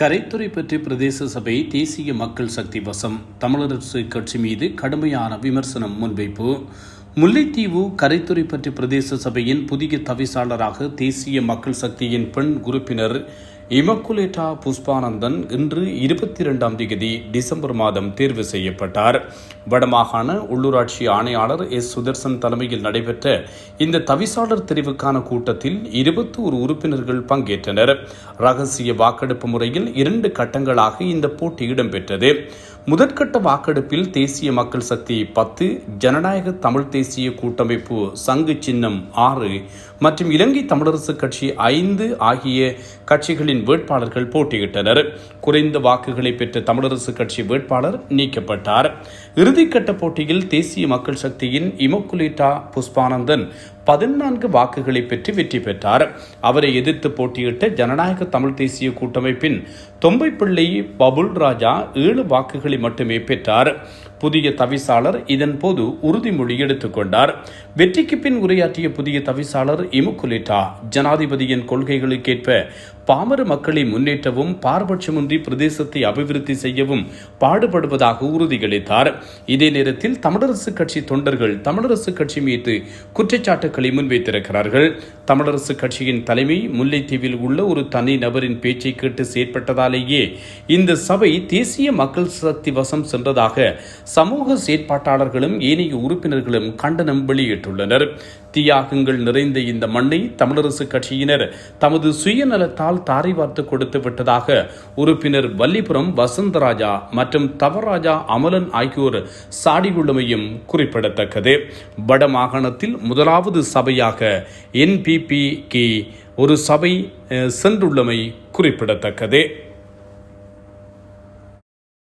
கரைத்துறை பற்றி பிரதேச சபை தேசிய மக்கள் சக்தி வசம். தமிழரசு கட்சி மீது கடுமையான விமர்சனம் முன்வைப்பு. முல்லைத்தீவு கரைத்துறை பற்றி பிரதேச சபையின் புதிய தவிசாளராக தேசிய மக்கள் சக்தியின் பெண் உறுப்பினர் இமக்குலேட்டா புஷ்பானந்தன் இன்று இருபத்தி இரண்டாம் தேதி டிசம்பர் மாதம் தேர்வு செய்யப்பட்டார். வடமாகாண உள்ளூராட்சி ஆணையாளர் எஸ். சுதர்சன் தலைமையில் நடைபெற்ற இந்த தவிசாளர் தெரிவுக்கான கூட்டத்தில் இருபத்தி ஒரு உறுப்பினர்கள் பங்கேற்றனர். ரகசிய வாக்கெடுப்பு முறையில் இரண்டு கட்டங்களாக இந்த போட்டி இடம்பெற்றது. முதற்கட்ட வாக்கெடுப்பில் தேசிய மக்கள் சக்தி பத்து ஜனநாயக தமிழ் தேசிய கூட்டமைப்பு சங்கு சின்னம் ஆறு மற்றும் இலங்கை தமிழரசு கட்சி ஐந்து ஆகிய கட்சிகளின் வேட்பாளர்கள் போட்டியிட்டனர். குறைந்த வாக்குகளை பெற்ற தமிழரசு கட்சி வேட்பாளர் நீக்கப்பட்டார். இறுதிக்கட்ட போட்டியில் தேசிய மக்கள் சக்தியின் இமக்குலேட்டா புஷ்பானந்தன் பதினான்கு வாக்குகளை பெற்று வெற்றி பெற்றார். அவரை எதிர்த்து போட்டியிட்ட ஜனநாயக தமிழ் தேசிய கூட்டமைப்பின் தொம்பைப்பிள்ளை பபுல் ராஜா ஏழு வாக்குகளை மட்டுமே பெற்றார். புதிய தவிசாளர் இதன் போது உறுதிமொழி எடுத்துக்கொண்டார் வெற்றிக்கு பின் உரையாற்றிய புதிய தவிசாளர் இமுக்குலேட்டா ஜனாதிபதியின் கொள்கைகளுக்கேற்ப பாமர மக்களை முன்னேற்றவும் பாரபட்சமின்றி பிரதேசத்தை அபிவிருத்தி செய்யவும் பாடுபடுவதாக உறுதியளித்தார். இதே நேரத்தில் தமிழரசுக் கட்சி தொண்டர்கள் தமிழரசுக் கட்சி மீது குற்றச்சாட்டு கருத்துக்களை முன்வைத்திருக்கிறார்கள். தமிழரசு கட்சியின் தலைமை முல்லைத்தீவில் உள்ள ஒரு தனி நபரின் பேச்சை கேட்டு செயற்பட்டதாலேயே இந்த சபை தேசிய மக்கள் சக்தி வசம் சென்றதாக சமூக செயற்பாட்டாளர்களும் ஏனைய உறுப்பினர்களும் கண்டனம் வெளியிட்டுள்ளனர். தியாகங்கள் நிறைந்த இந்த மண்ணை தமிழரசு கட்சியினர் தமது சுயநலத்தால் தாரை வார்த்து கொடுத்து விட்டதாக உறுப்பினர் வல்லிபுரம் வசந்தராஜா மற்றும் தவராஜா அமலன் ஆகியோர் சாடியுள்ளமையும் குறிப்பிடத்தக்கது. வட மாகாணத்தில் முதலாவது சபையாக என்பிபிக்கு ஒரு சபை சென்றுள்ளமை குறிப்பிடத்தக்கது.